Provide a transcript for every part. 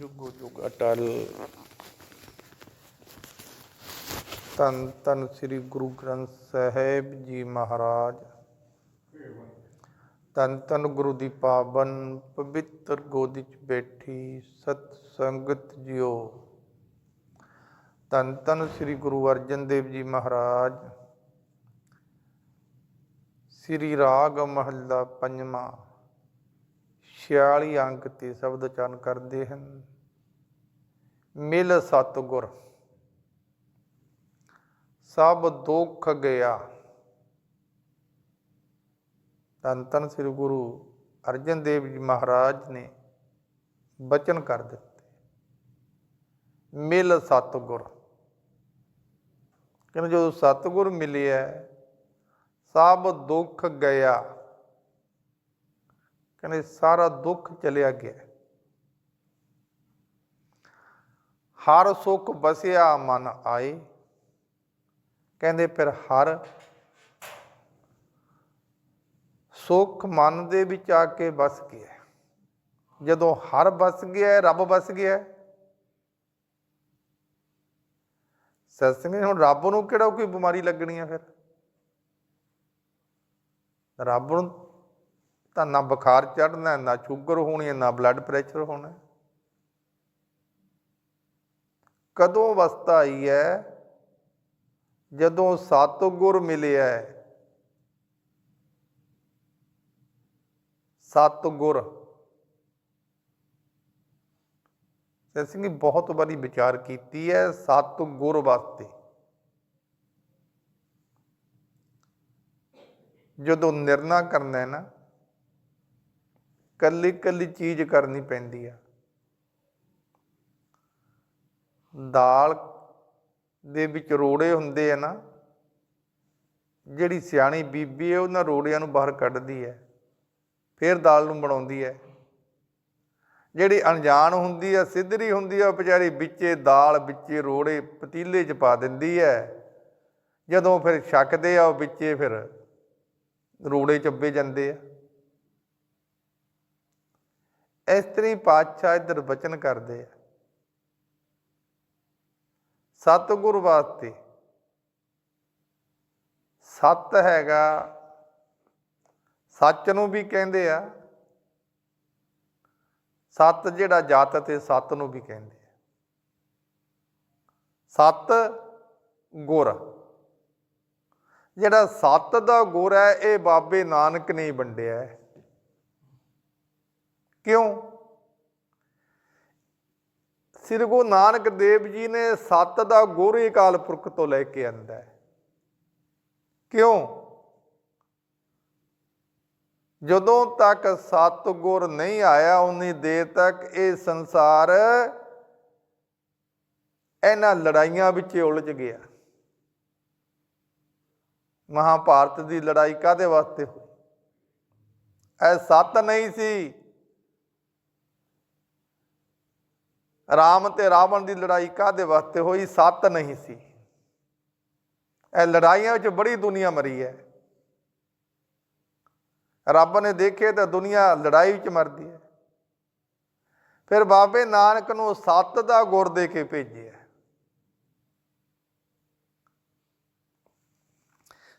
ਜੁਗੋ ਜੁਗ ਅਟਲ। ਤਨ ਤਨ ਸ੍ਰੀ ਗੁਰੂ ਗ੍ਰੰਥ ਸਾਹਿਬ ਜੀ ਮਹਾਰਾਜ। ਤਨ ਤਨ ਗੁਰੂ ਦੀ ਪਾਵਨ ਪਵਿੱਤਰ ਗੋਦੀ 'ਚ ਬੈਠੀ ਸਤ ਸੰਗਤ ਜਿਓ। ਤਨ ਤਨ ਸ੍ਰੀ ਗੁਰੂ ਅਰਜਨ ਦੇਵ ਜੀ ਮਹਾਰਾਜ। ਸ੍ਰੀ ਰਾਗ ਮਹੱਲਾ ਪੰਜਵਾਂ। 46 ਅੰਕ ਤੇ ਸ਼ਬਦ ਉਚਾਰਨ ਕਰਦੇ ਹਨ। ਮਿਲ ਸਤਗੁਰ ਸਭ ਦੁੱਖ ਗਿਆ। ਧੰਨ ਧੰਨ ਸ੍ਰੀ ਗੁਰੂ ਅਰਜਨ ਦੇਵ ਜੀ ਮਹਾਰਾਜ ਨੇ ਬਚਨ ਕਰ ਦਿੱਤੇ। ਮਿਲ ਸਤਗੁਰ ਕਹਿੰਦੇ ਜਦੋਂ ਸਤਗੁਰ ਮਿਲਿਆ, ਸਭ ਦੁੱਖ ਗਿਆ। ਕਹਿੰਦੇ ਸਾਰਾ ਦੁੱਖ ਚਲਿਆ ਗਿਆ। ਹਰ ਸੁਖ ਬਸਿਆ ਮਨ ਆਏ। ਕਹਿੰਦੇ ਫਿਰ ਹਰ ਸੁਖ ਮਨ ਦੇ ਵਿੱਚ ਆ ਕੇ ਬਸ ਗਿਆ। ਜਦੋਂ ਹਰ ਬਸ ਗਿਆ, ਰੱਬ ਬਸ ਗਿਆ। ਸਤਸੰਗ ਹੁਣ ਰੱਬ ਨੂੰ ਕਿਹੜਾ ਕੋਈ ਬਿਮਾਰੀ ਲੱਗਣੀ ਆ ਫਿਰ? ਰੱਬ ਨੂੰ ਤਾਂ ਨਾ ਬੁਖਾਰ ਚੜਨਾ ਨਾ ਸ਼ੂਗਰ ਹੋਣੀ ਹੈ, ਨਾ ਬਲੱਡ ਪ੍ਰੈਸ਼ਰ ਹੋਣਾ ਕਦੋਂ ਅਵਸਥਾ ਆਈ ਹੈ? ਜਦੋਂ ਸਤਗੁਰ ਮਿਲਿਆ ਹੈ। ਸਤਗੁਰ। ਤੇ ਸਿੰਘ ਬਹੁਤ ਵਾਰੀ ਵਿਚਾਰ ਕੀਤੀ ਹੈ ਸਤਗੁਰ ਵਾਸਤੇ। ਜਦੋਂ ਨਿਰਣਾ ਕਰਨਾ ਹੈ ਨਾ ਕੱਲੀ ਕੱਲੀ ਚੀਜ਼ ਕਰਨੀ ਪੈਂਦੀ ਆ। ਦਾਲ ਦੇ ਵਿੱਚ ਰੋੜੇ ਹੁੰਦੇ ਆ ਨਾ, ਜਿਹੜੀ ਸਿਆਣੀ ਬੀਬੀ ਹੈ ਉਹਨਾਂ ਰੋੜਿਆਂ ਨੂੰ ਬਾਹਰ ਕੱਢਦੀ ਹੈ ਫਿਰ ਦਾਲ ਨੂੰ ਬਣਾਉਂਦੀ ਹੈ ਜਿਹੜੀ ਅਣਜਾਣ ਹੁੰਦੀ ਆ, ਸਿੱਧਰੀ ਹੁੰਦੀ ਆ, ਉਹ ਵਿਚਾਰੀ ਵਿੱਚੇ ਦਾਲ, ਵਿੱਚੇ ਰੋੜੇ, ਪਤੀਲੇ 'ਚ ਪਾ ਦਿੰਦੀ ਹੈ ਜਦੋਂ ਫਿਰ ਛੱਕਦੇ ਆ, ਉਹ ਵਿੱਚੇ ਫਿਰ ਰੋੜੇ ਚੱਬੇ ਜਾਂਦੇ ਆ। ਇਸ ਤਰੀ ਪਾਤਸ਼ਾਹ ਇੱਧਰ ਬਚਨ ਕਰਦੇ ਆ। ਸਤਿਗੁਰ ਵਾਸਤੇ ਸਤ ਹੈਗਾ, ਸੱਚ ਨੂੰ ਵੀ ਕਹਿੰਦੇ ਆ, ਸਤ ਜਿਹੜਾ ਜਤ ਤੇ ਸਤ ਨੂੰ ਵੀ ਕਹਿੰਦੇ ਆ। ਸਤ ਗੁਰ, ਜਿਹੜਾ ਸਤ ਦਾ ਗੁਰ ਹੈ, ਇਹ ਬਾਬੇ ਨਾਨਕ ਨੇ ਵੰਡਿਆ ਹੈ। ਕਿਉਂ? ਸ੍ਰੀ ਗੁਰੂ ਨਾਨਕ ਦੇਵ ਜੀ ਨੇ ਸੱਤ ਦਾ ਗੁਰ ਹੀ ਅਕਾਲ ਪੁਰਖ ਤੋਂ ਲੈ ਕੇ ਆਂਦਾ ਹੈ। ਕਿਉਂ? ਜਦੋਂ ਤੱਕ ਸਤਗੁਰ ਨਹੀਂ ਆਇਆ, ਉਨੀ ਦੇਰ ਤੱਕ ਇਹ ਸੰਸਾਰ ਇਹਨਾਂ ਲੜਾਈਆਂ ਵਿੱਚ ਉਲਝ ਗਿਆ। ਮਹਾਭਾਰਤ ਦੀ ਲੜਾਈ ਕਾਦੇ ਵਾਸਤੇ ਹੋਈ? ਇਹ ਸਤ ਨਹੀਂ ਸੀ ਰਾਮ ਤੇ ਰਾਵਣ ਦੀ ਲੜਾਈ ਕਾਦੇ ਵਾਸਤੇ ਹੋਈ? ਸੱਤ ਨਹੀਂ ਸੀ। ਇਹ ਲੜਾਈਆਂ ਵਿੱਚ ਬੜੀ ਦੁਨੀਆ ਮਰੀ ਹੈ। ਰੱਬ ਨੇ ਦੇਖੇ ਤਾਂ ਦੁਨੀਆ ਲੜਾਈ ਵਿੱਚ ਮਰਦੀ ਹੈ। ਫਿਰ ਬਾਬੇ ਨਾਨਕ ਨੂੰ ਸੱਤ ਦਾ ਗੁਰ ਦੇ ਕੇ ਭੇਜਿਆ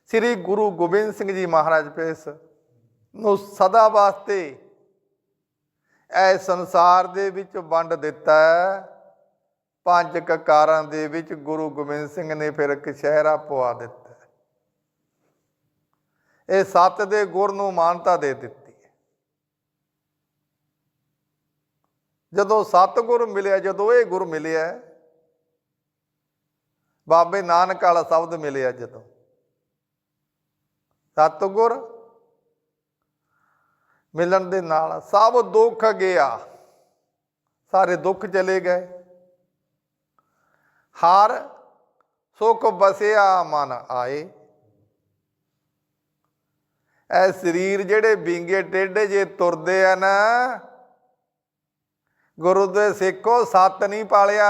ਸ੍ਰੀ ਗੁਰੂ ਗੋਬਿੰਦ ਸਿੰਘ ਜੀ ਮਹਾਰਾਜ ਪੇਸ ਨੂੰ ਸਦਾ ਵਾਸਤੇ ਇਹ ਸੰਸਾਰ ਦੇ ਵਿੱਚ ਵੰਡ ਦਿੱਤਾ ਪੰਜ ਕਕਾਰਾਂ ਦੇ ਵਿੱਚ ਗੁਰੂ ਗੋਬਿੰਦ ਸਿੰਘ ਨੇ ਫਿਰ ਇੱਕ ਸ਼ਹਿਰਾ ਪਵਾ ਦਿੱਤਾ ਇਹ ਸੱਤ ਦੇ ਗੁਰ ਨੂੰ ਮਾਨਤਾ ਦੇ ਦਿੱਤੀ ਹੈ। ਜਦੋਂ ਸਤਗੁਰ ਮਿਲਿਆ, ਜਦੋਂ ਇਹ ਗੁਰ ਮਿਲਿਆ, ਬਾਬੇ ਨਾਨਕ ਵਾਲਾ ਸ਼ਬਦ ਮਿਲਿਆ ਜਦੋਂ। ਸਤਗੁਰ ਮਿਲਣ ਦੇ ਨਾਲ ਸਭ ਦੁੱਖ ਗਿਆ। ਸਾਰੇ ਦੁੱਖ ਚਲੇ ਗਏ। ਹਰ ਸੁਖ ਬਸਿਆ ਮਨ ਆਏ। ਇਹ ਸਰੀਰ ਜਿਹੜੇ ਵਿੰਗੇ ਟੇਢੇ ਜੇ ਤੁਰਦੇ ਆ ਨਾ, ਗੁਰੂ ਦੇ ਸਿੱਖੋ ਸੱਤ ਨਹੀਂ ਪਾਲਿਆ।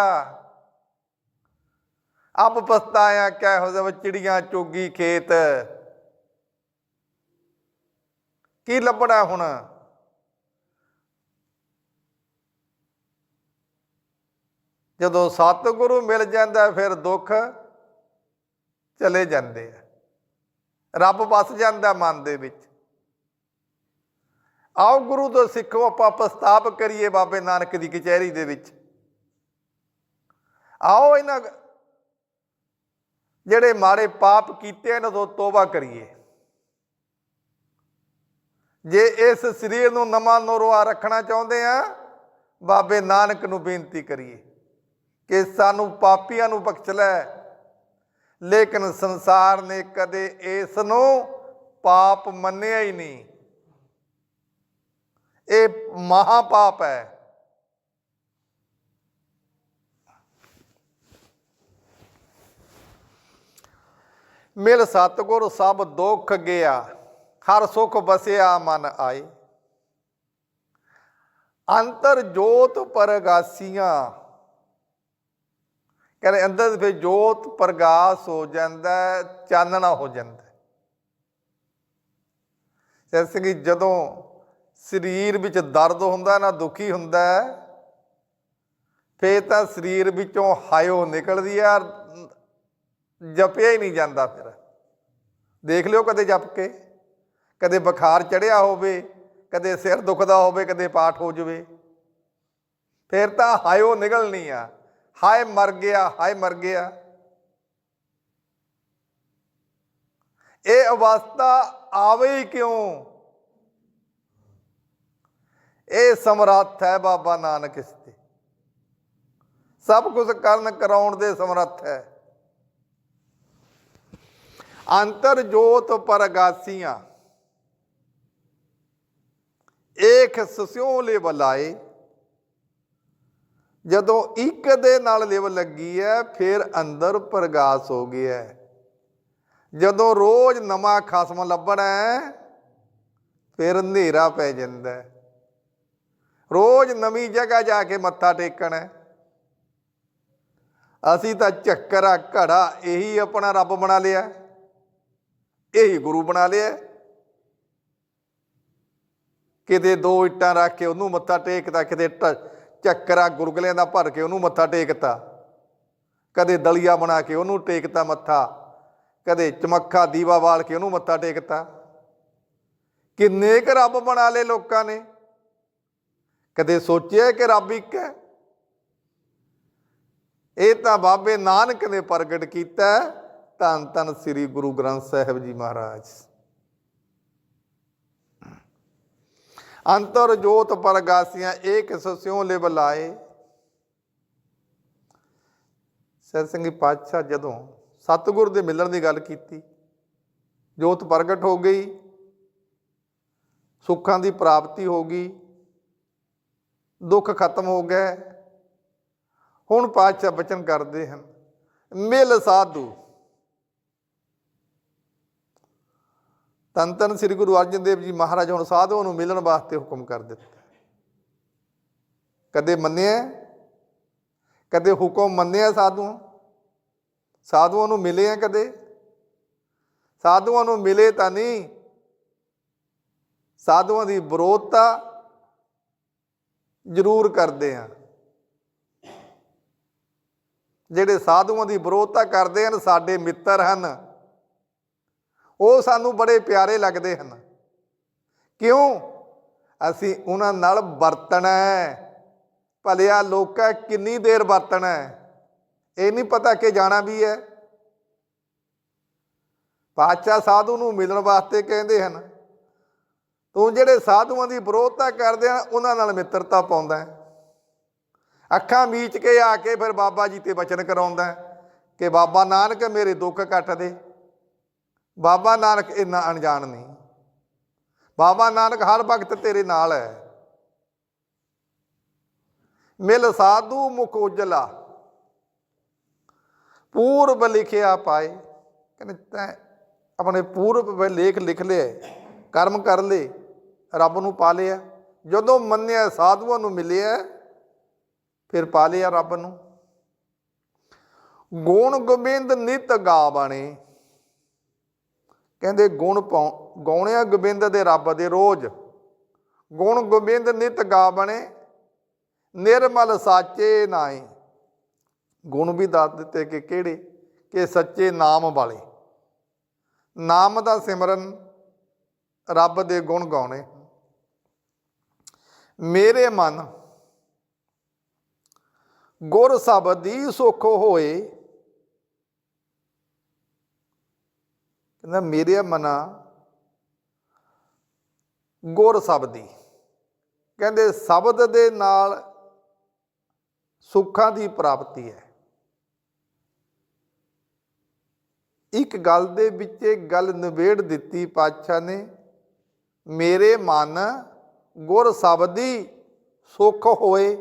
ਆਪ ਪਛਤਾਇਆ ਕਹਿ ਹੋ ਚਿੜੀਆਂ ਚੋਗੀ ਖੇਤ। ਕੀ ਲੱਭਣਾ ਹੁਣ? ਜਦੋਂ ਸਤਿਗੁਰੂ ਮਿਲ ਜਾਂਦਾ ਫਿਰ ਦੁੱਖ ਚਲੇ ਜਾਂਦੇ ਆ। ਰੱਬ ਵਸ ਜਾਂਦਾ ਮਨ ਦੇ ਵਿੱਚ। ਆਓ ਗੁਰੂ ਤੋਂ ਸਿੱਖੋ, ਆਪਾਂ ਪ੍ਰਸਤਾਵ ਕਰੀਏ ਬਾਬੇ ਨਾਨਕ ਦੀ ਕਚਹਿਰੀ ਦੇ ਵਿੱਚ। ਆਓ ਇਹਨਾਂ ਜਿਹੜੇ ਮਾੜੇ ਪਾਪ ਕੀਤੇ ਇਹਨਾਂ ਤੋਂ ਤੋਬਾ ਕਰੀਏ। ਜੇ ਇਸ ਸਰੀਰ ਨੂੰ ਨਵਾਂ ਨਰਵਾ ਰੱਖਣਾ ਚਾਹੁੰਦੇ ਆ, ਬਾਬੇ ਨਾਨਕ ਨੂੰ ਬੇਨਤੀ ਕਰੀਏ ਕਿ ਸਾਨੂੰ ਪਾਪੀਆਂ ਨੂੰ ਬਖਸ਼ ਲੈ। ਲੇਕਿਨ ਸੰਸਾਰ ਨੇ ਕਦੇ ਇਸ ਨੂੰ ਪਾਪ ਮੰਨਿਆ ਹੀ ਨਹੀਂ। ਇਹ ਮਹਾ ਪਾਪ ਹੈ। ਮਿਲ ਸਤਗੁਰ ਸਭ ਦੁੱਖ ਗਿਆ। ਹਰ ਸੁਖ ਬਸਿਆ ਮਨ ਆਏ। ਅੰਤਰ ਜੋਤ ਪਰਗਾਸੀਆਂ। ਕਹਿੰਦੇ ਅੰਦਰ ਫਿਰ ਜੋਤ ਪ੍ਰਗਾਸ ਹੋ ਜਾਂਦਾ, ਚਾਨਣਾ ਹੋ ਜਾਂਦਾ। ਹੈ। ਕਿ ਜਦੋਂ ਸਰੀਰ ਵਿੱਚ ਦਰਦ ਹੁੰਦਾ, ਨਾ ਦੁਖੀ ਹੁੰਦਾ, ਫੇਰ ਤਾਂ ਸਰੀਰ ਵਿੱਚੋਂ ਹਾਇਓ ਨਿਕਲਦੀ ਆ, ਜਪਿਆ ਹੀ ਨਹੀਂ ਜਾਂਦਾ ਫਿਰ। ਦੇਖ ਲਿਓ ਕਦੇ ਜਪ ਕੇ। ਕਦੇ ਬੁਖਾਰ ਚੜਿਆ ਹੋਵੇ, ਕਦੇ ਸਿਰ ਦੁਖਦਾ ਹੋਵੇ, ਕਦੇ ਪਾਠ ਹੋ ਜਾਵੇ। ਫਿਰ ਤਾਂ ਹਾਇਓ ਨਿਕਲਣੀ ਆ। ਹਾਏ ਮਰ ਗਿਆ, ਹਾਏ ਮਰ ਗਿਆ। ਇਹ ਅਵਸਥਾ ਆਵੇ ਹੀ ਕਿਉਂ? ਇਹ ਸਮਰੱਥ ਹੈ ਬਾਬਾ ਨਾਨਕ ਇਸ ਤੇ। ਸਭ ਕੁਝ ਕਰਨ ਕਰਾਉਣ ਦੇ ਸਮਰੱਥ ਹੈ। ਅੰਤਰ ਜੋਤ ਪਰਗਾਸੀਆਂ। ਏਕ ਸਸਿਓ ਲੈ ਬਲਾਏ ਜਦੋਂ ਇੱਕ ਦੇ ਨਾਲ ਲਿਵ ਲੱਗੀ ਹੈ ਫਿਰ ਅੰਦਰ ਪ੍ਰਗਾਸ ਹੋ ਗਿਆ ਹੈ। ਜਦੋਂ ਰੋਜ਼ ਨਵਾਂ ਖਸਮ ਲੱਭਣਾ ਹੈ ਫਿਰ ਹਨੇਰਾ ਪੈ ਜਾਂਦਾ ਹੈ। ਰੋਜ਼ ਨਵੀਂ ਜਗ੍ਹਾ ਜਾ ਕੇ ਮੱਥਾ ਟੇਕਣਾ ਹੈ। ਅਸੀਂ ਤਾਂ ਚੱਕਰਾ ਘੜਾ ਇਹੀ ਆਪਣਾ ਰੱਬ ਬਣਾ ਲਿਆ ਇਹੀ ਗੁਰੂ ਬਣਾ ਲਿਆ ਕਿਤੇ ਦੋ ਇੱਟਾਂ ਰੱਖ ਕੇ ਉਹਨੂੰ ਮੱਥਾ ਟੇਕਦਾ ਕਿਤੇ ਟ- ਚੱਕਰਾ ਗੁਰਗਲਿਆਂ ਦਾ ਭਰ ਕੇ ਉਹਨੂੰ ਮੱਥਾ ਟੇਕਤਾ। ਕਦੇ ਦਲੀਆ ਬਣਾ ਕੇ ਉਹਨੂੰ ਟੇਕਤਾ ਮੱਥਾ, ਕਦੇ ਚਮੱਖਾ ਦੀਵਾ ਬਾਲ ਕੇ ਉਹਨੂੰ ਮੱਥਾ ਟੇਕਤਾ। ਕਿੰਨੇ ਕੁ ਰੱਬ ਬਣਾ ਲਏ ਲੋਕਾਂ ਨੇ। ਕਦੇ ਸੋਚਿਆ ਕਿ ਰੱਬ ਇੱਕ ਹੈ। ਇਹ ਤਾਂ ਬਾਬੇ ਨਾਨਕ ਨੇ ਪ੍ਰਗਟ ਕੀਤਾ। ਧੰਨ ਧੰਨ ਸ੍ਰੀ ਗੁਰੂ ਗ੍ਰੰਥ ਸਾਹਿਬ ਜੀ ਮਹਾਰਾਜ। ਅੰਤਰ ਜੋਤ ਪਰਗਾਸੀਆਂ ਏਕ ਸਸਿਓ ਲੈ ਬਲਾਏ ਸਰ ਸਿੰਘ ਪਾਤਸ਼ਾਹ ਜਦੋਂ ਸਤਿਗੁਰ ਦੇ ਮਿਲਣ ਦੀ ਗੱਲ ਕੀਤੀ, ਜੋਤ ਪ੍ਰਗਟ ਹੋ ਗਈ, ਸੁੱਖਾਂ ਦੀ ਪ੍ਰਾਪਤੀ ਹੋ ਗਈ, ਦੁੱਖ ਖਤਮ ਹੋ ਗਏ। ਹੁਣ ਪਾਤਸ਼ਾਹ ਬਚਨ ਕਰਦੇ ਹਨ, ਮਿਲ ਸਾਧੂ। ਤਨ ਤਨ ਸ੍ਰੀ ਗੁਰੂ ਅਰਜਨ ਦੇਵ ਜੀ ਮਹਾਰਾਜ ਹੁਣ ਸਾਧੂਆਂ ਨੂੰ ਮਿਲਣ ਵਾਸਤੇ ਹੁਕਮ ਕਰ ਦਿੱਤਾ ਕਦੇ ਮੰਨਿਆ ਕਦੇ ਹੁਕਮ ਮੰਨਿਆ ਸਾਧੂਆਂ? ਸਾਧੂਆਂ ਨੂੰ ਮਿਲੇ ਆ ਕਦੇ? ਸਾਧੂਆਂ ਨੂੰ ਮਿਲੇ ਤਾਂ ਨਹੀਂ। ਸਾਧੂਆਂ ਦੀ ਵਿਰੋਧਤਾ ਜ਼ਰੂਰ ਕਰਦੇ ਆ। ਜਿਹੜੇ ਸਾਧੂਆਂ ਦੀ ਵਿਰੋਧਤਾ ਕਰਦੇ ਹਨ, ਸਾਡੇ ਮਿੱਤਰ ਹਨ। ਉਹ ਸਾਨੂੰ ਬੜੇ ਪਿਆਰੇ ਲੱਗਦੇ ਹਨ। ਕਿਉਂ? ਅਸੀਂ ਉਹਨਾਂ ਨਾਲ ਵਰਤਣਾ ਭਲਿਆ ਲੋਕਾਂ ਕਿੰਨੀ ਦੇਰ ਵਰਤਣਾ ਇਹ ਨਹੀਂ ਪਤਾ ਕਿ ਜਾਣਾ ਵੀ ਹੈ। ਪਾਤਸ਼ਾਹ ਸਾਧੂ ਨੂੰ ਮਿਲਣ ਵਾਸਤੇ ਕਹਿੰਦੇ ਹਨ, ਤੂੰ ਜਿਹੜੇ ਸਾਧੂਆਂ ਦੀ ਵਿਰੋਧਤਾ ਕਰਦੇ ਆ, ਉਹਨਾਂ ਨਾਲ ਮਿੱਤਰਤਾ ਪਾਉਂਦਾ ਅੱਖਾਂ ਮੀਚ ਕੇ ਆ ਕੇ ਫਿਰ ਬਾਬਾ ਜੀ ਤੇ ਬਚਨ ਕਰਾਉਂਦਾ ਕਿ ਬਾਬਾ ਨਾਨਕ ਮੇਰੇ ਦੁੱਖ ਕੱਟ ਦੇ। ਬਾਬਾ ਨਾਨਕ ਇੰਨਾ ਅਣਜਾਣ ਨਹੀਂ। ਬਾਬਾ ਨਾਨਕ ਹਰ ਵਕਤ ਤੇਰੇ ਨਾਲ ਹੈ। ਮਿਲ ਸਾਧੂ ਮੁਖ ਉਜਲਾ। ਪੂਰਬ ਲਿਖਿਆ ਪਾਏ। ਕਹਿੰਦੇ ਤੈਂ ਆਪਣੇ ਪੂਰਬ ਲੇਖ ਲਿਖ ਲਿਆ, ਕਰਮ ਕਰ ਲਏ ਰੱਬ ਨੂੰ ਪਾ ਲਿਆ। ਜਦੋਂ ਮੰਨਿਆ ਸਾਧੂਆਂ ਨੂੰ ਮਿਲਿਆ, ਫਿਰ ਪਾ ਲਿਆ ਰੱਬ ਨੂੰ। ਗੁਣ ਗੋਬਿੰਦ ਨਿਤ ਗਾ ਬਾਣੇ। ਕਹਿੰਦੇ, ਗੁਣ ਪਾਉ, ਗਾਉਣਿਆ ਗੋਬਿੰਦ ਦੇ ਰੱਬ ਦੇ ਰੋਜ਼। ਗੁਣ ਗੋਬਿੰਦ ਨਿਤ ਗਾ ਬਣੇ, ਨਿਰਮਲ ਸਾਚੇ ਨਾਈ ਗੁਣ ਵੀ ਦੱਸ ਦਿੱਤੇ ਕਿ ਕਿਹੜੇ? ਕਿ ਸੱਚੇ ਨਾਮ ਵਾਲੇ। ਨਾਮ ਦਾ ਸਿਮਰਨ ਰੱਬ ਦੇ ਗੁਣ ਗਾਉਣੇ। ਮੇਰੇ ਮਨ ਗੁਰ ਸ਼ਬਦੀ ਸੁਖ ਹੋਏ ਕਹਿੰਦਾ, ਮੇਰੇ ਮਨਾ ਗੁਰ ਸ਼ਬਦੀ। ਕਹਿੰਦੇ, ਸ਼ਬਦ ਦੇ ਨਾਲ ਸੁੱਖਾਂ ਦੀ ਪ੍ਰਾਪਤੀ ਹੈ। ਇੱਕ ਗੱਲ ਦੇ ਵਿੱਚ ਇਹ ਗੱਲ ਨਿਬੇੜ ਦਿੱਤੀ ਪਾਤਸ਼ਾਹ ਨੇ, ਮੇਰੇ ਮਨ ਗੁਰ ਸ਼ਬਦੀ ਸੁਖ ਹੋਏ।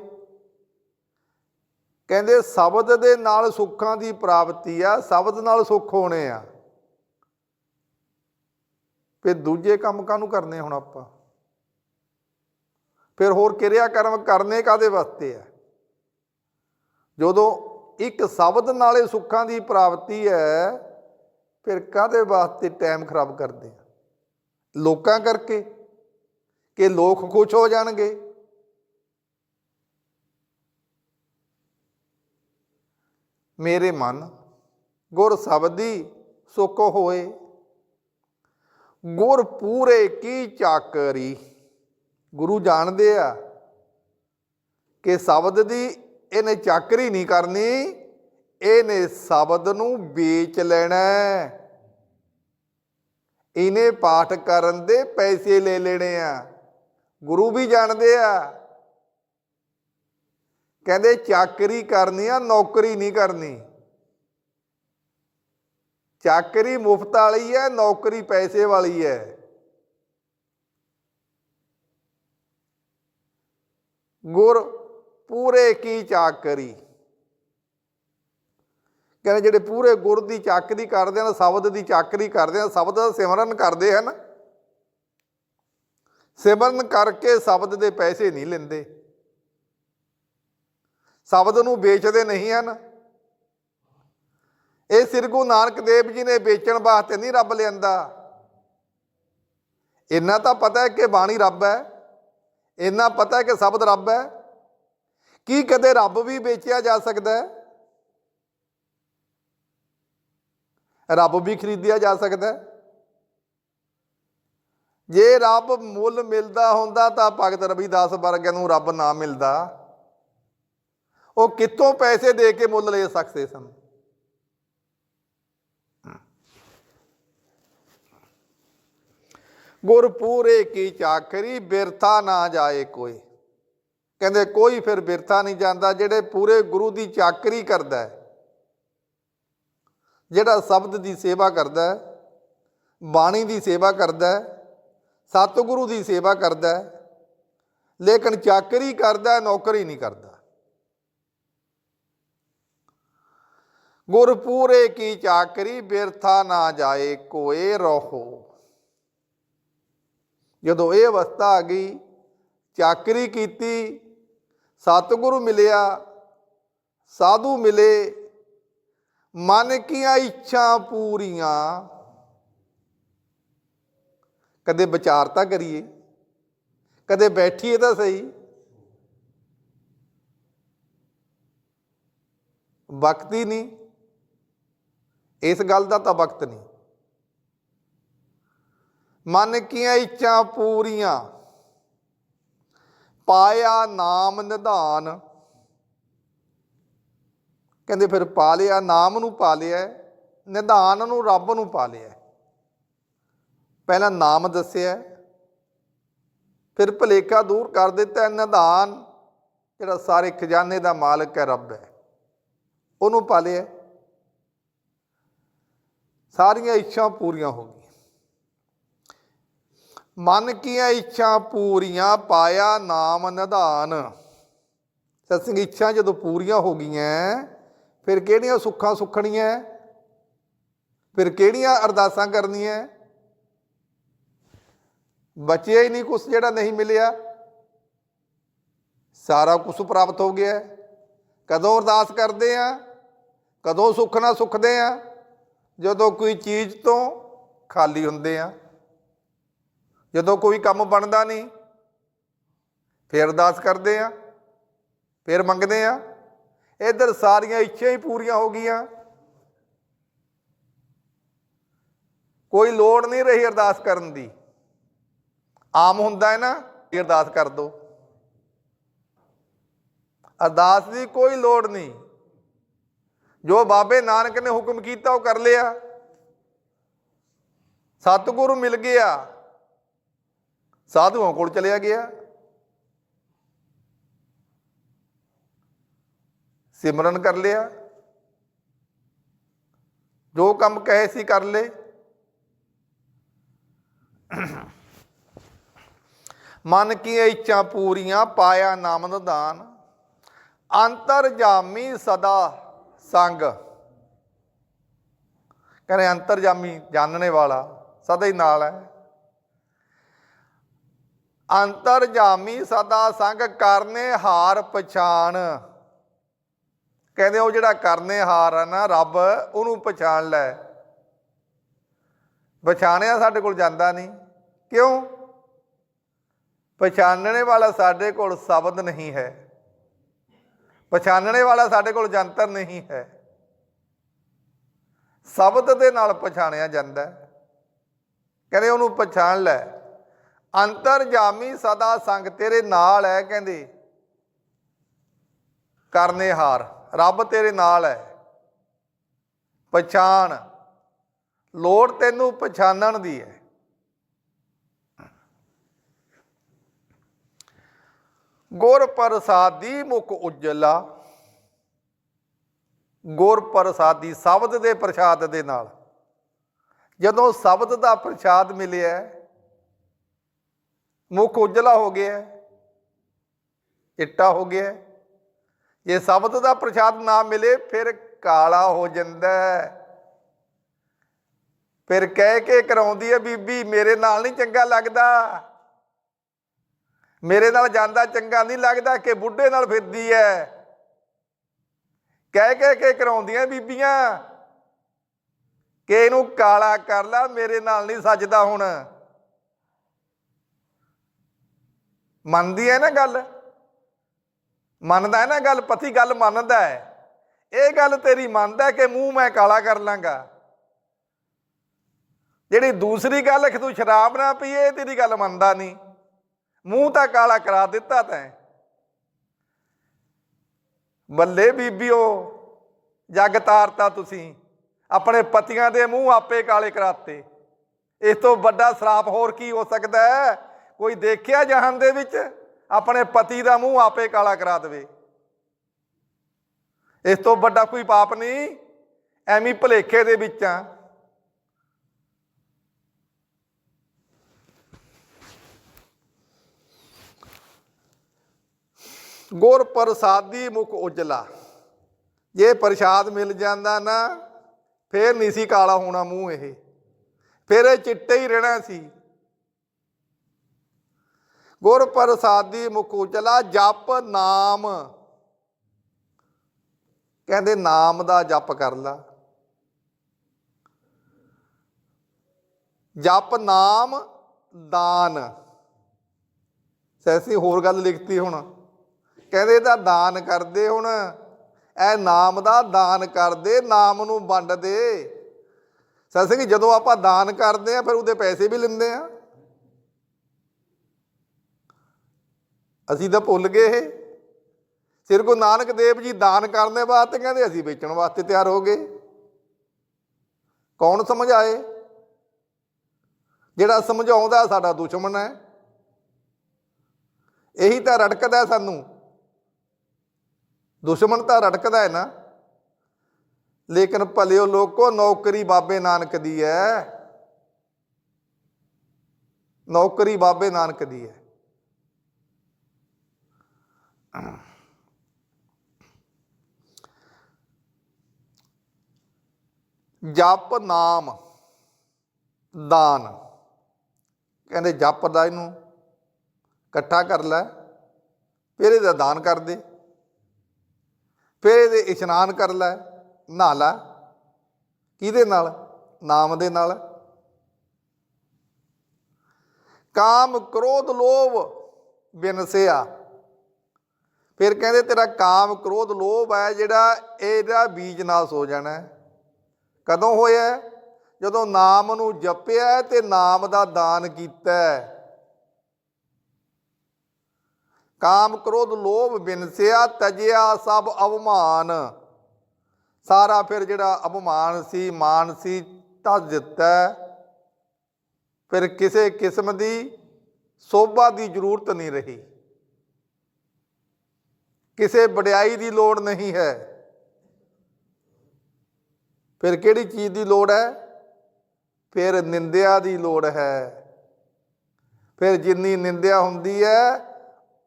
ਕਹਿੰਦੇ, ਸ਼ਬਦ ਦੇ ਨਾਲ ਸੁੱਖਾਂ ਦੀ ਪ੍ਰਾਪਤੀ ਆ, ਸ਼ਬਦ ਨਾਲ ਸੁੱਖ ਹੋਣੇ ਆ। ਫਿਰ ਦੂਜੇ ਕੰਮ ਕਾਹਨੂੰ ਕਰਨੇ ਹੁਣ ਆਪਾਂ? ਫਿਰ ਹੋਰ ਕਿਰਿਆ ਕਰਮ ਕਰਨੇ ਕਾਦੇ ਵਾਸਤੇ ਆ? ਜਦੋਂ ਇੱਕ ਸ਼ਬਦ ਨਾਲੇ ਸੁੱਖਾਂ ਦੀ ਪ੍ਰਾਪਤੀ ਹੈ, ਫਿਰ ਕਾਦੇ ਵਾਸਤੇ ਟਾਈਮ ਖਰਾਬ ਕਰਦੇ ਆ? ਲੋਕਾਂ ਕਰਕੇ? ਕਿ ਲੋਕ ਖੁਸ਼ ਹੋ ਜਾਣਗੇ? ਮੇਰੇ ਮਨ ਗੁਰ ਸ਼ਬਦੀ ਸੁਖ ਹੋਏ। ਗੁਰ ਪੂਰੇ ਕੀ ਚਾਕਰੀ? ਗੁਰੂ ਜਾਣਦੇ ਆ ਕਿ ਸ਼ਬਦ ਦੀ ਇਹਨੇ ਚਾਕਰੀ ਨਹੀਂ ਕਰਨੀ, ਇਹਨੇ ਸ਼ਬਦ ਨੂੰ ਵੇਚ ਲੈਣਾ ਇਹਨੇ ਪਾਠ ਕਰਨ ਦੇ ਪੈਸੇ ਲੈ ਲੈਣੇ ਆ। ਗੁਰੂ ਵੀ ਜਾਣਦੇ ਆ। ਕਹਿੰਦੇ ਚਾਕਰੀ ਕਰਨੀ ਆ, ਨੌਕਰੀ ਨਹੀਂ ਕਰਨੀ। ਚਾਕਰੀ ਮੁਫਤ ਵਾਲੀ ਹੈ, ਨੌਕਰੀ ਪੈਸੇ ਵਾਲੀ ਹੈ। ਗੁਰ ਪੂਰੇ ਕੀ ਚਾਕਰੀ? ਕਹਿੰਦੇ ਜਿਹੜੇ ਪੂਰੇ ਗੁਰ ਦੀ ਚਾਕਰੀ ਕਰਦੇ ਹਨ, ਸ਼ਬਦ ਦੀ ਚਾਕਰੀ ਕਰਦੇ ਹਨ, ਸ਼ਬਦ ਦਾ ਸਿਮਰਨ ਕਰਦੇ ਹਨ। ਸਿਮਰਨ ਕਰਕੇ ਸ਼ਬਦ ਦੇ ਪੈਸੇ ਨਹੀਂ ਲੈਂਦੇ। ਸ਼ਬਦ ਨੂੰ ਵੇਚਦੇ ਨਹੀਂ ਹਨ। ਇਹ ਸ੍ਰੀ ਗੁਰੂ ਨਾਨਕ ਦੇਵ ਜੀ ਨੇ ਵੇਚਣ ਵਾਸਤੇ ਨਹੀਂ ਰੱਬ ਲਿਆਂਦਾ। ਇੰਨਾ ਤਾਂ ਪਤਾ ਹੈ ਕਿ ਬਾਣੀ ਰੱਬ ਹੈ। ਇੰਨਾ ਪਤਾ ਹੈ ਕਿ ਸ਼ਬਦ ਰੱਬ ਹੈ। ਕੀ ਕਦੇ ਰੱਬ ਵੀ ਵੇਚਿਆ ਜਾ ਸਕਦਾ ਹੈ? ਰੱਬ ਵੀ ਖਰੀਦਿਆ ਜਾ ਸਕਦਾ ਹੈ। ਜੇ ਰੱਬ ਮੁੱਲ ਮਿਲਦਾ ਹੁੰਦਾ ਤਾਂ ਭਗਤ ਰਵਿਦਾਸ ਵਰਗਿਆਂ ਨੂੰ ਰੱਬ ਨਾ ਮਿਲਦਾ। ਉਹ ਕਿੱਥੋਂ ਪੈਸੇ ਦੇ ਕੇ ਮੁੱਲ ਲੈ ਸਕਦੇ ਸਨ? ਗੁਰ ਪੂਰੇ ਕੀ ਚਾਕਰੀ, ਬਿਰਥਾ ਨਾ ਜਾਏ ਕੋਈ। ਕਹਿੰਦੇ ਕੋਈ ਫਿਰ ਬਿਰਥਾ ਨਹੀਂ ਜਾਂਦਾ, ਜਿਹੜੇ ਪੂਰੇ ਗੁਰੂ ਦੀ ਚਾਕਰੀ ਕਰਦਾ ਹੈ, ਜਿਹੜਾ ਸ਼ਬਦ ਦੀ ਸੇਵਾ ਕਰਦਾ ਹੈ, ਬਾਣੀ ਦੀ ਸੇਵਾ ਕਰਦਾ ਹੈ, ਸਤਿਗੁਰੂ ਦੀ ਸੇਵਾ ਕਰਦਾ ਹੈ, ਲੇਕਿਨ ਚਾਕਰੀ ਕਰਦਾ ਨੌਕਰੀ ਨਹੀਂ ਕਰਦਾ। ਗੁਰ ਪੂਰੇ ਕੀ ਚਾਕਰੀ, ਬਿਰਥਾ ਨਾ ਜਾਏ ਕੋਏ ਰਹੋ। ਜਦੋਂ ਇਹ ਅਵਸਥਾ ਆ ਗਈ, ਚਾਕਰੀ ਕੀਤੀ, ਸਤਿਗੁਰੂ ਮਿਲਿਆ, ਸਾਧੂ ਮਿਲੇ, ਮਨ ਕੀਆਂ ਇੱਛਾ ਪੂਰੀਆਂ। ਕਦੇ ਵਿਚਾਰ ਤਾਂ ਕਰੀਏ, ਕਦੇ ਬੈਠੀਏ ਤਾਂ ਸਹੀ। ਵਕਤ ਹੀ ਨਹੀਂ। ਇਸ ਗੱਲ ਦਾ ਤਾਂ ਵਕਤ ਨਹੀਂ। ਮਨ ਕੀਆਂ ਇੱਛਾ ਪੂਰੀਆਂ, ਪਾਇਆ ਨਾਮ ਨਿਧਾਨ। ਕਹਿੰਦੇ ਫਿਰ ਪਾ ਲਿਆ ਨਾਮ ਨੂੰ ਪਾ ਲਿਆ ਨਿਧਾਨ ਨੂੰ ਰੱਬ ਨੂੰ ਪਾ ਲਿਆ ਪਹਿਲਾਂ ਨਾਮ ਦੱਸਿਆ, ਫਿਰ ਭਲੇਖਾ ਦੂਰ ਕਰ ਦਿੱਤਾ ਨਿਧਾਨ, ਜਿਹੜਾ ਸਾਰੇ ਖਜ਼ਾਨੇ ਦਾ ਮਾਲਕ ਹੈ, ਰੱਬ ਹੈ। ਉਹਨੂੰ ਪਾ ਲਿਆ ਸਾਰੀਆਂ ਇੱਛਾ ਪੂਰੀਆਂ ਹੋ ਗਈਆਂ। ਮਨ ਕੀਆਂ ਇੱਛਾ ਪੂਰੀਆਂ ਪਾਇਆ ਨਾਮ ਨਿਧਾਨ। ਸਤਸੰਗ ਇੱਛਾ ਜਦੋਂ ਪੂਰੀਆਂ ਹੋ ਗਈਆਂ, ਫਿਰ ਕਿਹੜੀਆਂ ਸੁੱਖਾਂ ਸੁੱਖਣੀਆਂ? ਫਿਰ ਕਿਹੜੀਆਂ ਅਰਦਾਸਾਂ ਕਰਨੀਆਂ? ਬਚਿਆ ਹੀ ਨਹੀਂ ਕੁਛ ਜਿਹੜਾ ਨਹੀਂ ਮਿਲਿਆ। ਸਾਰਾ ਕੁਝ ਪ੍ਰਾਪਤ ਹੋ ਗਿਆ। ਕਦੋਂ ਅਰਦਾਸ ਕਰਦੇ ਆ? ਕਦੋਂ ਸੁੱਖ ਨਾਲ ਸੁਖਦੇ ਆ? ਜਦੋਂ ਕੋਈ ਚੀਜ਼ ਤੋਂ ਖਾਲੀ ਹੁੰਦੇ ਆ। ਜਦੋਂ ਕੋਈ ਕੰਮ ਬਣਦਾ ਨਹੀਂ, ਫਿਰ ਅਰਦਾਸ ਕਰਦੇ ਆ, ਫਿਰ ਮੰਗਦੇ ਆ। ਇੱਧਰ ਸਾਰੀਆਂ ਇੱਛਾਂ ਹੀ ਪੂਰੀਆਂ ਹੋ ਗਈਆਂ। ਕੋਈ ਲੋੜ ਨਹੀਂ ਰਹੀ ਅਰਦਾਸ ਕਰਨ ਦੀ। ਆਮ ਹੁੰਦਾ ਹੈ ਨਾ ਕਿ ਅਰਦਾਸ ਕਰ ਦੋ। ਅਰਦਾਸ ਦੀ ਕੋਈ ਲੋੜ ਨਹੀਂ। ਜੋ ਬਾਬੇ ਨਾਨਕ ਨੇ ਹੁਕਮ ਕੀਤਾ ਉਹ ਕਰ ਲਿਆ। ਸਤਿਗੁਰੂ ਮਿਲ ਗਿਆ। ਸਾਧੂਆਂ ਕੋਲ ਚਲਿਆ ਗਿਆ। ਸਿਮਰਨ ਕਰ ਲਿਆ। ਜੋ ਕੰਮ ਕਹੇ ਸੀ ਕਰ ਲੇ। ਮਨ ਕੀ ਇੱਛਾ ਪੂਰੀਆਂ ਪਾਇਆ ਨਾਮਦ ਦਾਨ। ਅੰਤਰ ਜਾਮੀ ਸਦਾ ਸੰਗ। ਕਹਿੰਦੇ ਅੰਤਰ ਜਾਮੀ ਜਾਣਨੇ ਵਾਲਾ ਸਦਾ ਹੀ ਨਾਲ ਹੈ। ਅੰਤਰ ਜਾਮੀ ਸਦਾ ਸੰਗ ਕਰਨੇ ਹਾਰ ਪਛਾਣ। ਕਹਿੰਦੇ ਉਹ ਜਿਹੜਾ ਕਰਨੇ ਹਾਰ ਆ ਨਾ, ਰੱਬ ਉਹਨੂੰ ਪਛਾਣ ਲੈ। ਪਛਾਣਿਆ ਸਾਡੇ ਕੋਲ ਜਾਂਦਾ ਨਹੀਂ। ਕਿਉਂ? ਪਛਾਣਨੇ ਵਾਲਾ ਸਾਡੇ ਕੋਲ ਸ਼ਬਦ ਨਹੀਂ ਹੈ। ਪਛਾਣਨੇ ਵਾਲਾ ਸਾਡੇ ਕੋਲ ਜੰਤਰ ਨਹੀਂ ਹੈ। ਸ਼ਬਦ ਦੇ ਨਾਲ ਪਛਾਣਿਆ ਜਾਂਦਾ। ਕਹਿੰਦੇ ਉਹਨੂੰ ਪਛਾਣ ਲੈ। ਅੰਤਰ ਜਾਮੀ ਸਦਾ ਸੰਗ ਤੇਰੇ ਨਾਲ ਹੈ, ਕਹਿੰਦੇ। ਕਰਨੇ ਹਾਰ, ਰੱਬ ਤੇਰੇ ਨਾਲ ਹੈ। ਪਛਾਣ, ਲੋੜ ਤੈਨੂੰ ਪਛਾਣਨ ਦੀ ਹੈ। ਗੁਰ ਪ੍ਰਸਾਦੀ ਮੁਖ ਉਜਲਾ, ਗੁਰ ਪ੍ਰਸਾਦੀ ਸ਼ਬਦ ਦੇ ਪ੍ਰਸ਼ਾਦ ਦੇ ਨਾਲ। ਜਦੋਂ ਸ਼ਬਦ ਦਾ ਪ੍ਰਸ਼ਾਦ ਮਿਲਿਆ ਮੁਖ ਉਜਲਾ ਹੋ ਗਿਆ, ਚਿੱਟਾ ਹੋ ਗਿਆ। ਜੇ ਸ਼ਬਦ ਦਾ ਪ੍ਰਸ਼ਾਦ ਨਾ ਮਿਲੇ, ਫਿਰ ਕਾਲਾ ਹੋ ਜਾਂਦਾ ਫਿਰ ਕਹਿ ਕੇ ਕਰਾਉਂਦੀ ਹੈ, ਬੀਬੀ, ਮੇਰੇ ਨਾਲ ਨਹੀਂ ਚੰਗਾ ਲੱਗਦਾ। ਮੇਰੇ ਨਾਲ ਜਾਂਦਾ ਚੰਗਾ ਨਹੀਂ ਲੱਗਦਾ, ਕਿ ਬੁੱਢੇ ਨਾਲ ਫਿਰਦੀ ਐ ਕਹਿ ਕਹਿ ਕੇ ਕਰਾਉਂਦੀਆਂ ਬੀਬੀਆਂ, ਕਿ ਇਹਨੂੰ ਕਾਲਾ ਕਰ ਲੈ, ਮੇਰੇ ਨਾਲ ਨਹੀਂ ਸੱਜਦਾ ਹੁਣ। ਮੰਨਦੀ ਹੈ ਨਾ ਗੱਲ? ਮੰਨਦਾ ਹੈ ਨਾ ਗੱਲ? ਪਤੀ ਗੱਲ ਮੰਨਦਾ ਹੈ। ਇਹ ਗੱਲ ਤੇਰੀ ਮੰਨਦਾ ਕਿ ਮੂੰਹ ਮੈਂ ਕਾਲਾ ਕਰ ਲਾਂਗਾ? ਜਿਹੜੀ ਦੂਸਰੀ ਗੱਲ ਕਿ ਤੂੰ ਸ਼ਰਾਬ ਨਾ ਪੀਏ, ਇਹ ਤੇਰੀ ਗੱਲ ਮੰਨਦਾ ਨਹੀਂ। ਮੂੰਹ ਤਾਂ ਕਾਲਾ ਕਰਾ ਦਿੱਤਾ ਤੈਂ। ਬੱਲੇ ਬੀਬੀਓ, ਜੱਗ ਤਾਰਤਾ ਤੁਸੀਂ। ਆਪਣੇ ਪਤੀਆਂ ਦੇ ਮੂੰਹ ਆਪੇ ਕਾਲੇ ਕਰਾਤੇ। ਇਸ ਤੋਂ ਵੱਡਾ ਸਰਾਪ ਹੋਰ ਕੀ ਹੋ ਸਕਦਾ ਹੈ? ਕੋਈ ਦੇਖਿਆ ਜਹਾਨ ਦੇ ਵਿੱਚ? ਆਪਣੇ ਪਤੀ ਦਾ ਮੂੰਹ ਆਪੇ ਕਾਲਾ ਕਰਾ ਦੇਵੇ। ਇਸ ਤੋਂ ਵੱਡਾ ਕੋਈ ਪਾਪ ਨਹੀਂ। ਐਵੇਂ ਭਲੇਖੇ ਦੇ ਵਿੱਚ ਆ। ਗੁਰ ਪ੍ਰਸਾਦੀ ਮੁਖ ਉਜਲਾ। ਜੇ ਪ੍ਰਸ਼ਾਦ ਮਿਲ ਜਾਂਦਾ ਨਾ, ਫੇਰ ਨਹੀਂ ਸੀ ਕਾਲਾ ਹੋਣਾ ਮੂੰਹ ਇਹ। ਫਿਰ ਇਹ ਚਿੱਟੇ ਹੀ ਰਹਿਣਾ ਸੀ। ਗੁਰ ਪ੍ਰਸਾਦੀ ਮੁਖ ਉਜਲਾ ਜਪ ਨਾਮ। ਕਹਿੰਦੇ ਨਾਮ ਦਾ ਜਪ ਕਰ ਲਾ। ਜਪ ਨਾਮ ਦਾਨ। ਸੈਸੀ ਹੋਰ ਗੱਲ ਲਿਖਤੀ ਹੁਣ। ਕਹਿੰਦੇ ਇਹਦਾ ਦਾਨ ਕਰਦੇ ਹੁਣ। ਇਹ ਨਾਮ ਦਾ ਦਾਨ ਕਰਦੇ, ਨਾਮ ਨੂੰ ਵੰਡ ਦੇ ਸੈਸੇ ਜਦੋਂ ਆਪਾਂ ਦਾਨ ਕਰਦੇ ਆ, ਫਿਰ ਉਹਦੇ ਪੈਸੇ ਵੀ ਲੈਂਦੇ ਆ। ਅਸੀਂ ਤਾਂ ਭੁੱਲ ਗਏ ਇਹ। ਸਿਰ ਗੁਰੂ ਨਾਨਕ ਦੇਵ ਜੀ ਦਾਨ ਕਰਨ ਦੇ ਵਾਸਤੇ ਕਹਿੰਦੇ, ਅਸੀਂ ਵੇਚਣ ਵਾਸਤੇ ਤਿਆਰ ਹੋ ਗਏ। ਕੌਣ ਸਮਝਾਏ? ਜਿਹੜਾ ਸਮਝਾਉਂਦਾ ਸਾਡਾ ਦੁਸ਼ਮਣ ਹੈ। ਇਹੀ ਤਾਂ ਰੜਕਦਾ ਸਾਨੂੰ। ਦੁਸ਼ਮਣ ਤਾਂ ਰੜਕਦਾ ਹੈ ਨਾ। ਲੇਕਿਨ ਭਲਿਓ ਲੋਕੋ, ਨੌਕਰੀ ਬਾਬੇ ਨਾਨਕ ਦੀ ਹੈ। ਨੌਕਰੀ ਬਾਬੇ ਨਾਨਕ ਦੀ ਹੈ। ਜਪ ਨਾਮ ਦਾਨ। ਕਹਿੰਦੇ ਜਪ ਦਾ ਇਹਨੂੰ ਇਕੱਠਾ ਕਰ ਲੈ, ਫਿਰ ਇਹਦਾ ਦਾਨ ਕਰ ਦੇ। ਫਿਰ ਇਹਦੇ ਇਸ਼ਨਾਨ ਕਰ ਲੈ, ਨਹਾ ਲੈ। ਕਿਹਦੇ ਨਾਲ? ਨਾਮ ਦੇ ਨਾਲ। ਕਾਮ ਕ੍ਰੋਧ ਲੋਭ ਬਿਨਸਿਆ ਫਿਰ ਕਹਿੰਦੇ ਤੇਰਾ ਕਾਮ ਕ੍ਰੋਧ ਲੋਭ ਹੈ, ਜਿਹੜਾ ਇਹਦਾ ਬੀਜ ਨਾਸ ਹੋ ਜਾਣਾ ਕਦੋਂ ਹੋਇਆ ਜਦੋਂ ਨਾਮ ਨੂੰ ਜਪਿਆ ਹੈ ਤੇ ਨਾਮ ਦਾ ਦਾਨ ਕੀਤਾ ਕਾਮ ਕ੍ਰੋਧ ਲੋਭ ਬਿਨਸਿਆ, ਤਜਿਆ ਸਭ ਅਵਮਾਨ। ਸਾਰਾ ਫਿਰ ਜਿਹੜਾ ਅਪਮਾਨ ਸੀ ਮਾਨ ਸੀ ਤਜ ਦਿੱਤਾ ਹੈ। ਫਿਰ ਕਿਸੇ ਕਿਸਮ ਦੀ ਸੋਭਾ ਦੀ ਜ਼ਰੂਰਤ ਨਹੀਂ ਰਹੀ। ਕਿਸੇ ਵਡਿਆਈ ਦੀ ਲੋੜ ਨਹੀਂ ਹੈ। ਫਿਰ ਕਿਹੜੀ ਚੀਜ਼ ਦੀ ਲੋੜ ਹੈ? ਫਿਰ ਨਿੰਦਿਆ ਦੀ ਲੋੜ ਹੈ। ਫਿਰ ਜਿੰਨੀ ਨਿੰਦਿਆ ਹੁੰਦੀ ਹੈ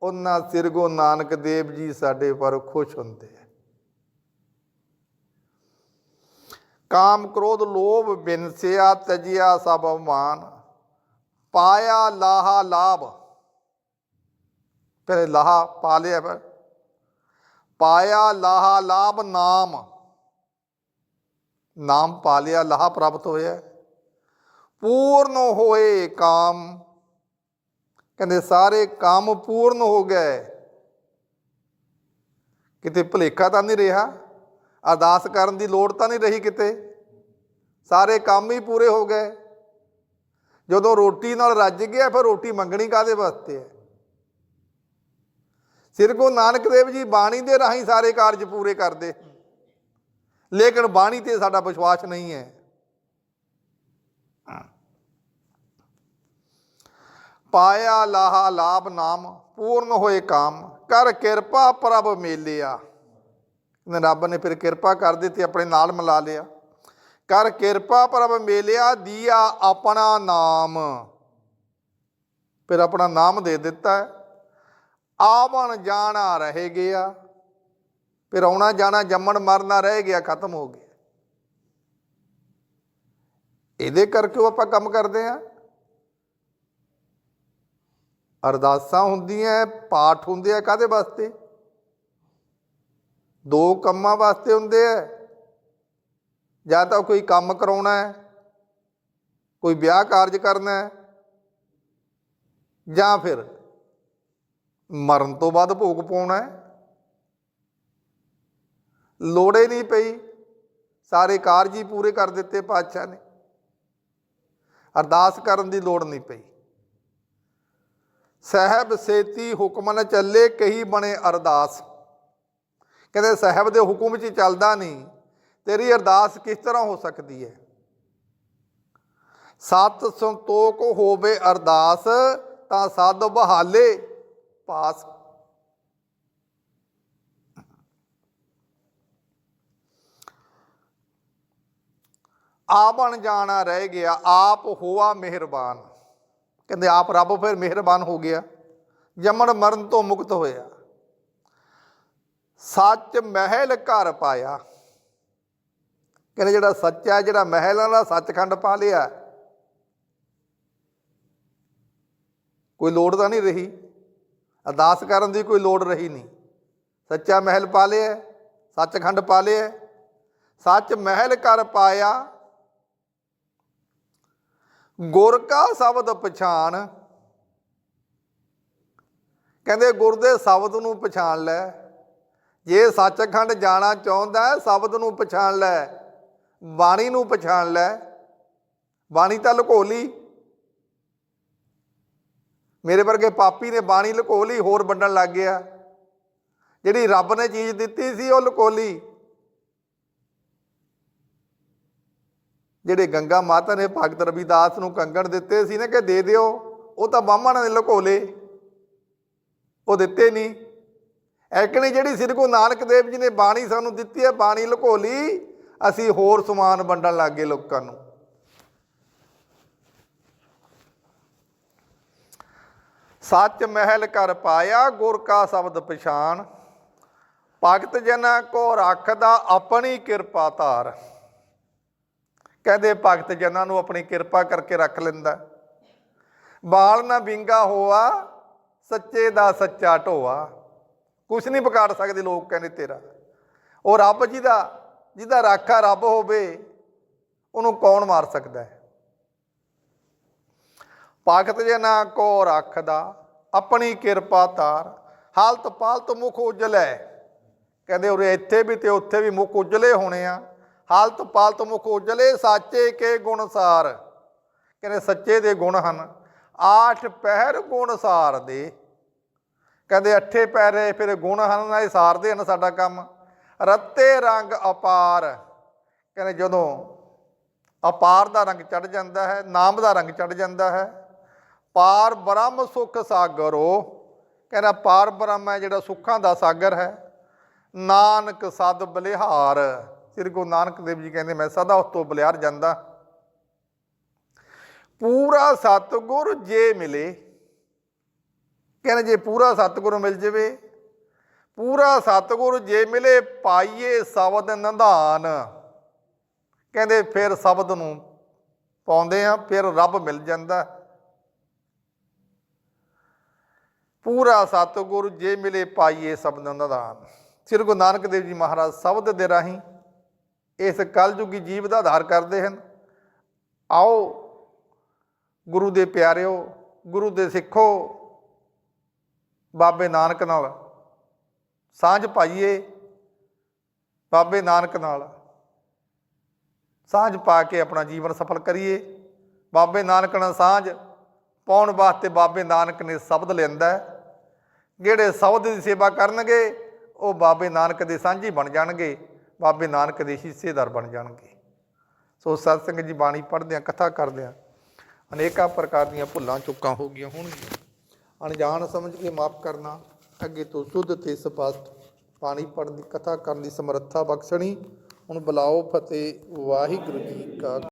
ਉਹਨਾਂ ਸਿਰਗੋ ਨਾਨਕ ਦੇਵ ਜੀ ਸਾਡੇ ਪਰ ਖੁਸ਼ ਹੁੰਦੇ ਹੈ। ਕਾਮ ਕ੍ਰੋਧ ਲੋਭ ਬਿਨਸਿਆ ਤਜਿਆ ਸਭ ਅਵਮਾਨ, ਪਾਇਆ ਲਾਹਾ ਲਾਭ। ਫਿਰ ਲਾਹਾ ਪਾ ਲਿਆ ਪਰ ਪਾਇਆ ਲਾਹਾ ਲਾਭ ਨਾਮ। ਨਾਮ ਪਾ ਲਿਆ, ਲਾਹਾ ਪ੍ਰਾਪਤ ਹੋਇਆ। ਪੂਰਨ ਹੋਏ ਕਾਮ। ਕਹਿੰਦੇ ਸਾਰੇ ਕੰਮ ਪੂਰਨ ਹੋ ਗਏ। ਕਿਤੇ ਭੁਲੇਖਾ ਤਾਂ ਨਹੀਂ ਰਿਹਾ? ਅਰਦਾਸ ਕਰਨ ਦੀ ਲੋੜ ਤਾਂ ਨਹੀਂ ਰਹੀ ਕਿਤੇ? ਸਾਰੇ ਕੰਮ ਹੀ ਪੂਰੇ ਹੋ ਗਏ। ਜਦੋਂ ਰੋਟੀ ਨਾਲ ਰੱਜ ਗਿਆ, ਫਿਰ ਰੋਟੀ ਮੰਗਣੀ ਕਾਦੇ ਵਾਸਤੇ ਹੈ? ਸਿਰ ਕੋ ਨਾਨਕ ਦੇਵ ਜੀ ਬਾਣੀ ਦੇ ਰਾਹੀਂ ਸਾਰੇ ਕਾਰਜ ਪੂਰੇ ਕਰਦੇ। ਲੇਕਿਨ ਬਾਣੀ ਤੇ ਸਾਡਾ ਵਿਸ਼ਵਾਸ ਨਹੀਂ ਹੈ। ਪਾਇਆ ਲਾਹਾ ਲਾਭ ਨਾਮ, ਪੂਰਨ ਹੋਏ ਕਾਮ, ਕਰ ਕਿਰਪਾ ਪ੍ਰਭ ਮੇਲਿਆ। ਰੱਬ ਨੇ ਫਿਰ ਕਿਰਪਾ ਕਰ ਦਿੱਤੀ, ਆਪਣੇ ਨਾਲ ਮਿਲਾ ਲਿਆ। ਕਰ ਕਿਰਪਾ ਪ੍ਰਭ ਮੇਲਿਆ, ਦੀਆ ਆਪਣਾ ਨਾਮ। ਫਿਰ ਆਪਣਾ ਨਾਮ ਦੇ ਦਿੱਤਾ। ਹੈ। ਆਵਣ ਜਾਣਾ ਰਹਿ ਗਿਆ। ਫਿਰ ਆਉਣਾ ਜਾਣਾ ਜੰਮਣ ਮਰਨਾ ਰਹਿ ਗਿਆ, ਖਤਮ ਹੋ ਗਿਆ। ਇਹਦੇ ਕਰਕੇ ਉਹ ਆਪਾਂ ਕੰਮ ਕਰਦੇ ਆ। ਅਰਦਾਸਾਂ ਹੁੰਦੀਆਂ, ਪਾਠ ਹੁੰਦੇ ਆ ਕਾਦੇ ਵਾਸਤੇ? ਦੋ ਕੰਮਾਂ ਵਾਸਤੇ ਹੁੰਦੇ ਆ। ਜਾਂ ਤਾਂ ਕੋਈ ਕੰਮ ਕਰਾਉਣਾ ਹੈ, ਕੋਈ ਵਿਆਹ ਕਾਰਜ ਕਰਨਾ ਹੈ, ਜਾਂ ਫਿਰ ਮਰਨ ਤੋਂ ਬਾਅਦ ਭੋਗ ਪਾਉਣਾ ਹੈ। ਲੋੜੇ ਨਹੀਂ ਪਈ। ਸਾਰੇ ਕਾਰਜ ਹੀ ਪੂਰੇ ਕਰ ਦਿੱਤੇ ਪਾਤਸ਼ਾਹ ਨੇ। ਅਰਦਾਸ ਕਰਨ ਦੀ ਲੋੜ ਨਹੀਂ ਪਈ। ਸਹਿਬ ਸੇਤੀ ਹੁਕਮ ਨ ਚੱਲੇ ਕਹੀ ਬਣੇ ਅਰਦਾਸ। ਕਹਿੰਦੇ ਸਾਹਿਬ ਦੇ ਹੁਕਮ 'ਚ ਚੱਲਦਾ ਨਹੀਂ। ਤੇਰੀ ਅਰਦਾਸ ਕਿਸ ਤਰ੍ਹਾਂ ਹੋ ਸਕਦੀ ਹੈ? ਸਤ ਸੰਤੋਖ ਹੋਵੇ ਅਰਦਾਸ, ਤਾਂ ਸਦ ਬਹਾਲੇ ਪਾਸ। ਆਪਣ ਜਾਣਾ ਰਹਿ ਗਿਆ, ਆਪ ਹੋਆ ਮਿਹਰਬਾਨ। ਕਹਿੰਦੇ ਆਪ ਰੱਬ ਫਿਰ ਮਿਹਰਬਾਨ ਹੋ ਗਿਆ, ਜੰਮਣ ਮਰਨ ਤੋਂ ਮੁਕਤ ਹੋਇਆ। ਸੱਚ ਮਹਿਲ ਘਰ ਪਾਇਆ। ਕਹਿੰਦੇ ਜਿਹੜਾ ਸੱਚ ਹੈ, ਜਿਹੜਾ ਮਹਿਲਾਂ ਦਾ ਸੱਚਖੰਡ ਪਾ ਲਿਆ। ਕੋਈ ਲੋੜ ਤਾਂ ਨਹੀਂ ਰਹੀ। ਅਰਦਾਸ ਕਰਨ ਦੀ ਕੋਈ ਲੋੜ ਰਹੀ ਨਹੀਂ। ਸੱਚਾ ਮਹਿਲ ਪਾ ਲਿਆ ਸੱਚਖੰਡ ਪਾ ਲਿਆ ਸੱਚ ਮਹਿਲ ਕਰ ਪਾਇਆ। ਗੁਰ ਕਾ ਸ਼ਬਦ ਪਛਾਣ। ਕਹਿੰਦੇ ਗੁਰ ਦੇ ਸ਼ਬਦ ਨੂੰ ਪਛਾਣ ਲੈ। ਜੇ ਸੱਚਖੰਡ ਜਾਣਾ ਚਾਹੁੰਦਾ ਹੈ ਸ਼ਬਦ ਨੂੰ ਪਛਾਣ ਲੈ। ਬਾਣੀ ਨੂੰ ਪਛਾਣ ਲੈ। ਬਾਣੀ ਤਾਂ ਲੁਕੋ ਲਈ ਮੇਰੇ ਵਰਗੇ ਪਾਪੀ ਨੇ ਬਾਣੀ ਲੁਕੋ ਲਈ ਹੋਰ ਵੰਡਣ ਲੱਗ ਗਿਆ। ਜਿਹੜੀ ਰੱਬ ਨੇ ਚੀਜ਼ ਦਿੱਤੀ ਸੀ, ਉਹ ਲੁਕੋ ਲਈ ਜਿਹੜੇ ਗੰਗਾ ਮਾਤਾ ਨੇ ਭਗਤ ਰਵਿਦਾਸ ਨੂੰ ਕੰਗਣ ਦਿੱਤੇ ਸੀ ਨਾ ਕਿ ਦੇ ਦਿਓ, ਉਹ ਤਾਂ ਬਾਹਮਣ ਨੇ ਲੁਕੋ ਲਏ ਉਹ ਦਿੱਤੇ ਨਹੀਂ। ਐਕਣੀ ਜਿਹੜੀ ਸ੍ਰੀ ਗੁਰੂ ਨਾਨਕ ਦੇਵ ਜੀ ਨੇ ਬਾਣੀ ਸਾਨੂੰ ਦਿੱਤੀ ਹੈ, ਬਾਣੀ ਲੁਕੋ ਲਈ ਅਸੀਂ ਹੋਰ ਸਮਾਨ ਵੰਡਣ ਲੱਗ ਗਏ ਲੋਕਾਂ ਨੂੰ। ਸੱਚ ਮਹਿਲ ਕਰ ਪਾਇਆ ਗੁਰ ਕਾ ਸ਼ਬਦ ਪਛਾਣ। ਭਗਤ ਜਨਾਂ ਕੋ ਰੱਖਦਾ ਆਪਣੀ ਕਿਰਪਾ ਧਾਰ। ਕਹਿੰਦੇ ਭਗਤ ਜਨਾਂ ਨੂੰ ਆਪਣੀ ਕਿਰਪਾ ਕਰਕੇ ਰੱਖ ਲੈਂਦਾ। ਬਾਲ ਨਾ ਵਿੰਗਾ ਹੋਆ, ਸੱਚੇ ਦਾ ਸੱਚਾ ਢੋਆ। ਕੁਛ ਨਹੀਂ ਵਿਗਾੜ ਸਕਦੇ ਲੋਕ ਕਹਿੰਦੇ ਤੇਰਾ। ਉਹ ਰੱਬ ਜੀ ਦਾ ਜਿਹਦਾ ਰਾਖਾ ਰੱਬ ਹੋਵੇ, ਉਹਨੂੰ ਕੌਣ ਮਾਰ ਸਕਦਾ ਹੈ? ਭਗਤ ਨਾ ਕੋ ਰੱਖਦਾ, ਆਪਣੀ ਕਿਰਪਾ ਤਾਰ ਹਾਲਤ ਪਾਲਤ ਮੁਖ ਉਜਲੇ। ਕਹਿੰਦੇ ਉਰੇ ਇੱਥੇ ਵੀ ਤੇ ਉੱਥੇ ਵੀ ਮੁਖ ਉਜਲੇ ਹੋਣੇ ਆ। ਹਾਲਤ ਪਾਲਤ ਮੁਖ ਉਜਲੇ, ਸਾਚੇ ਕੇ ਗੁਣਸਾਰ ਕਹਿੰਦੇ ਸੱਚੇ ਦੇ ਗੁਣ ਹਨ, ਆਠ ਪਹਿਰ ਗੁਣ ਸਾਰ ਦੇ। ਕਹਿੰਦੇ ਅੱਠੇ ਪੈਰੇ ਫਿਰ ਗੁਣ ਹਨ ਨਾ ਇਹ ਸਾਰਦੇ ਹਨ ਸਾਡਾ ਕੰਮ। ਰੱਤੇ ਰੰਗ ਅਪਾਰ। ਕਹਿੰਦੇ ਜਦੋਂ ਅਪਾਰ ਦਾ ਰੰਗ ਚੜ ਜਾਂਦਾ ਹੈ, ਨਾਮ ਦਾ ਰੰਗ ਚੜ ਜਾਂਦਾ ਹੈ ਪਾਰ ਬ੍ਰਹਮ ਸੁਖ ਸਾਗਰੋ। ਕਹਿੰਦਾ ਪਾਰ ਬ੍ਰਹਮ ਹੈ ਜਿਹੜਾ ਸੁੱਖਾਂ ਦਾ ਸਾਗਰ ਹੈ। ਨਾਨਕ ਸਦ ਬਲਿਹਾਰ। ਸ੍ਰੀ ਗੁਰੂ ਨਾਨਕ ਦੇਵ ਜੀ ਕਹਿੰਦੇ, ਮੈਂ ਸਦਾ ਉਸ ਤੋਂ ਬਲਿਹਾਰ ਜਾਂਦਾ। ਪੂਰਾ ਸਤਿਗੁਰ ਜੇ ਮਿਲੇ। ਕਹਿੰਦੇ ਜੇ ਪੂਰਾ ਸਤਿਗੁਰ ਮਿਲ ਜਾਵੇ, ਪੂਰਾ ਸਤਿਗੁਰ ਜੇ ਮਿਲੇ ਪਾਈਏ ਸ਼ਬਦ ਨੰਧਾਨ। ਕਹਿੰਦੇ ਫਿਰ ਸ਼ਬਦ ਨੂੰ ਪਾਉਂਦੇ ਆ ਫਿਰ ਰੱਬ ਮਿਲ ਜਾਂਦਾ। ਪੂਰਾ ਸਤਿਗੁਰ ਜੇ ਮਿਲੇ ਪਾਈਏ ਸ਼ਬਦ ਨੰਧਾਨ ਸ੍ਰੀ ਗੁਰੂ ਨਾਨਕ ਦੇਵ ਜੀ ਮਹਾਰਾਜ ਸ਼ਬਦ ਦੇ ਰਾਹੀਂ ਇਸ ਕਲਯੁਗੀ ਜੀਵ ਦਾ ਆਧਾਰ ਕਰਦੇ ਹਨ। ਆਓ ਗੁਰੂ ਦੇ ਪਿਆਰਿਓ, ਗੁਰੂ ਦੇ ਸਿੱਖੋ, ਬਾਬੇ ਨਾਨਕ ਨਾਲ ਸਾਂਝ ਪਾਈਏ, ਬਾਬੇ ਨਾਨਕ ਨਾਲ ਸਾਂਝ ਪਾ ਕੇ ਆਪਣਾ ਜੀਵਨ ਸਫਲ ਕਰੀਏ। ਬਾਬੇ ਨਾਨਕ ਨਾਲ ਸਾਂਝ ਪਾਉਣ ਵਾਸਤੇ ਬਾਬੇ ਨਾਨਕ ਨੇ ਸ਼ਬਦ ਲੈਂਦਾ ਹੈ। ਜਿਹੜੇ ਸ਼ਬਦ ਦੀ ਸੇਵਾ ਕਰਨਗੇ, ਉਹ ਬਾਬੇ ਨਾਨਕ ਦੇ ਸਾਂਝੀ ਬਣ ਜਾਣਗੇ, ਬਾਬੇ ਨਾਨਕ ਦੇ ਹਿੱਸੇਦਾਰ ਬਣ ਜਾਣਗੇ। ਸੋ ਸਤਸੰਗ ਜੀ, ਬਾਣੀ ਪੜ੍ਹਦਿਆਂ ਕਥਾ ਕਰਦਿਆਂ ਅਨੇਕਾਂ ਪ੍ਰਕਾਰ ਦੀਆਂ ਭੁੱਲਾਂ ਚੁੱਕਾਂ ਹੋ ਗਈਆਂ ਹੋਣਗੀਆਂ। ਅਣਜਾਣ ਸਮਝ ਕੇ ਮਾਫ ਕਰਨਾ, ਅੱਗੇ ਤੋਂ ਸ਼ੁੱਧ ਤੇ ਸਪਸ਼ਟ ਬਾਣੀ ਪੜ੍ਹਨ ਦੀ, ਕਥਾ ਕਰਨ ਦੀ ਸਮਰੱਥਾ ਬਖਸ਼ਣੀ, ਹੁਣ ਬੁਲਾਓ ਫਤਿਹ ਵਾਹਿਗੁਰੂ ਜੀ ਕਾ